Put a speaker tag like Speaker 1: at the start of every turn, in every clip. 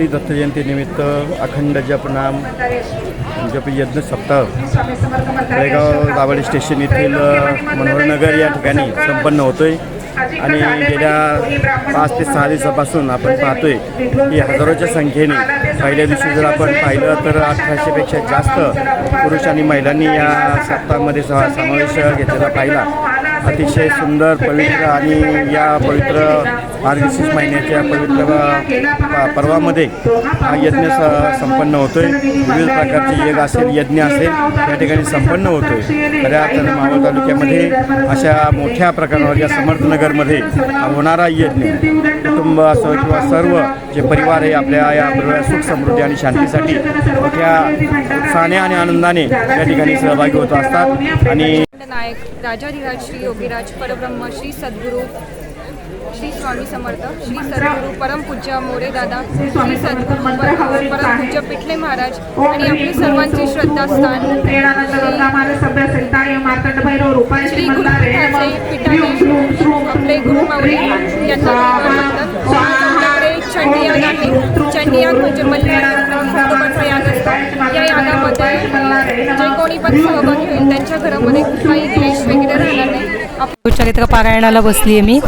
Speaker 1: श्री दत्त जयंतीनिमित्त अखंड जपनाम जप यज्ञ सप्ताह बेळगाव दाभाडे स्टेशन येथील मनोहरनगर या ठिकाणी संपन्न होतोय. आणि गेल्या पाच ते सहा दिवसापासून आपण पाहतोय की हजारोच्या संख्येने पहिल्या दिवशी जर आपण पाहिलं तर अठराशेपेक्षा जास्त पुरुष आणि महिलांनी या सप्ताहामध्ये स समावेश घेतलेला पाहिला. अतिशय सुंदर पवित्र आणि या पवित्र मार्गशीर्ष महिन्याच्या पवित्र पर्वामध्ये हा यज्ञ स संपन्न होतोय. विविध प्रकारचे यज्ञ असेल यज्ञ असेल या ठिकाणी संपन्न होतोय. खऱ्या अर्थानं मावळ तालुक्यामध्ये अशा मोठ्या प्रकारावर या समर्थनगरमध्ये होणारा यज्ञ. कुटुंब असो किंवा सर्व जे परिवार आहे आपल्या या बरोबर सुख समृद्धी आणि शांतीसाठी मोठ्या उत्साहाने आणि आनंदाने या ठिकाणी सहभागी होत असतात. आणि
Speaker 2: नायक राजाधिराज श्री योगीराज परब्रह्म श्री सद्गुरू श्री स्वामी समर्थ श्री सद्गुरू परमपूज्य मोरे दादा श्री सद्गुरू पर- परमपूज्य पिठले महाराज आणि आपली सर्वांची श्रद्धास्थान श्री गुरुपीठाचे पिठाने आपले गुरुमावळे यांना वंदन. आपल्याकडे चंडीयाग आहे चंडीयाग म्हणजे खंडोबाचा याग असतो या यागामध्ये जे कोणी पण सहभागी होईल त्यांच्या घरामध्ये द्वेष वगैरे राहणार नाही.
Speaker 3: चरित्र पारायणाला बसली आहे मी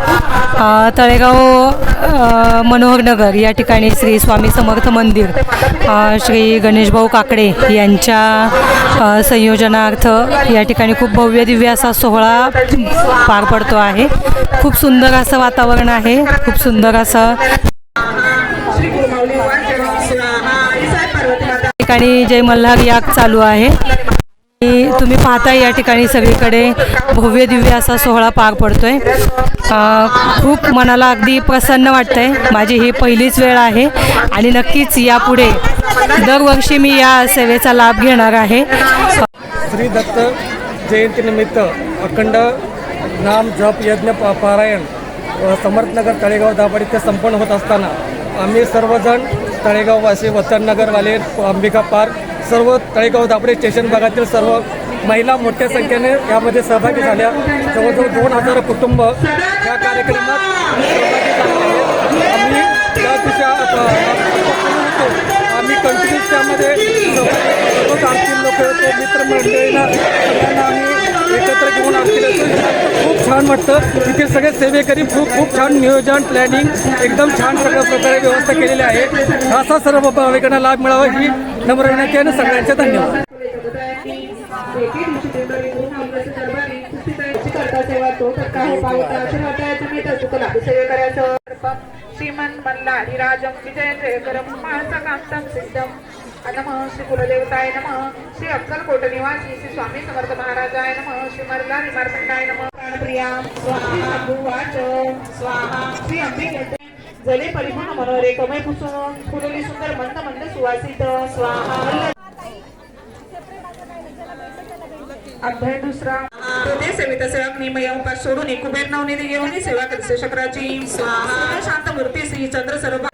Speaker 3: तळेगाव मनोहरनगर या ठिकाणी श्री स्वामी समर्थ मंदिर श्री गणेशभाऊ काकडे यांच्या संयोजनार्थ या ठिकाणी खूप भव्य दिव्य असा सोहळा पार पडतो आहे. खूप सुंदर असं वातावरण आहे. खूप सुंदर असं ठिकाणी जय मल्हार याग चालू आहे. तुम्ही पाहता या ठिकाणी सगळीकडे भव्य दिव्य असा सोहळा पार पडतोय. खूप मनाला अगदी प्रसन्न वाटतंय. माझी ही पहिलीच वेळ आहे आणि नक्कीच यापुढे दरवर्षी मी या सेवेचा लाभ घेणार आहे.
Speaker 4: श्री दत्त जयंतीनिमित्त अखंड नाम जप यज्ञ पारायण समर्थनगर तळेगाव दाभाडी इथे संपन्न होत असताना आम्ही सर्वजण तळेगाववासी वतननगरवाले अंबिका पार्क सर्व तळेगाव दापडे स्टेशन भागातील सर्व महिला मोठ्या संख्येने यामध्ये सहभागी झाल्या. जवळजवळ दोन हजार कुटुंब या कार्यक्रमात सहभागी झाले आम्ही त्या तिच्या आम्ही कंटिन्यूस त्यामध्ये सर्व आरती लोक होतो मित्रमंडळींना सगळ्यांना आम्ही एकत्र घेऊन आणखी खूप छान वाटतं. इथे सगळे सेवेकरी खूप खूप छान नियोजन प्लॅनिंग एकदम छान सगळ्या प्रकारे व्यवस्था केलेली आहे. असा सर्व भाविकांना लाभ मिळावा ही नम्र विनंती आणि सगळ्यांचे धन्यवाद.
Speaker 5: श्रीमन मल्लाधिराजं विजयेंद्रकरं मानसकान्तं सिद्धं नमः श्री कुलदेवताय नमः श्री अक्कलकोट निवासी श्री स्वामी समर्थ महाराजाय नमः श्री मल्लारी मार्तंडाय नमः. प्राणप्रिया स्वाहा भुवाच स्वाहा श्री अंबिके जले परिपूर्ण मनोरे कमय पुसून फुलली सुंदर मंद मंद सुवासित स्वाहा अध्याय दुसरा. ते सेवित सेवक निमय उपास सोडून कुबेर नवनिधी घेऊन सेवा करते शक्राची स्वाहा. शांत मूर्ती श्री चंद्र सर्व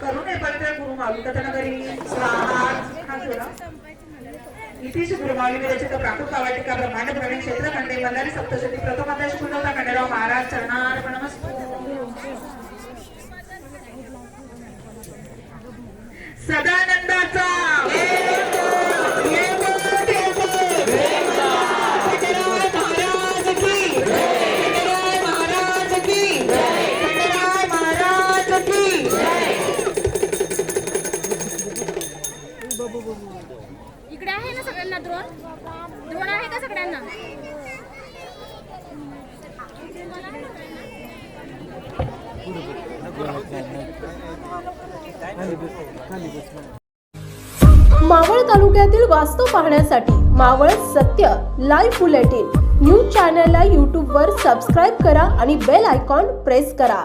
Speaker 5: करुणे पवित्र गुरु माऊली कथनगरी स्वाहा. इतिश गुरुमाऊली विरचित प्राकृत वाटिका ब्रह्मांड प्रवीण क्षेत्र खंडे मल्हारी सप्तशती प्रथम अध्याय शिकवता खंडेराव महाराज
Speaker 2: इकडे आहे ना सगळ्यांना द्रोण? द्रोण आहे का सगळ्यांना?
Speaker 6: मावळ तालुक्यातील वास्तव पाहण्यासाठी मावळ सत्य लाईव्ह बुलेटिन न्यूज चॅनलला यूट्यूबवर सबस्क्राईब करा आणि बेल आयकॉन प्रेस करा.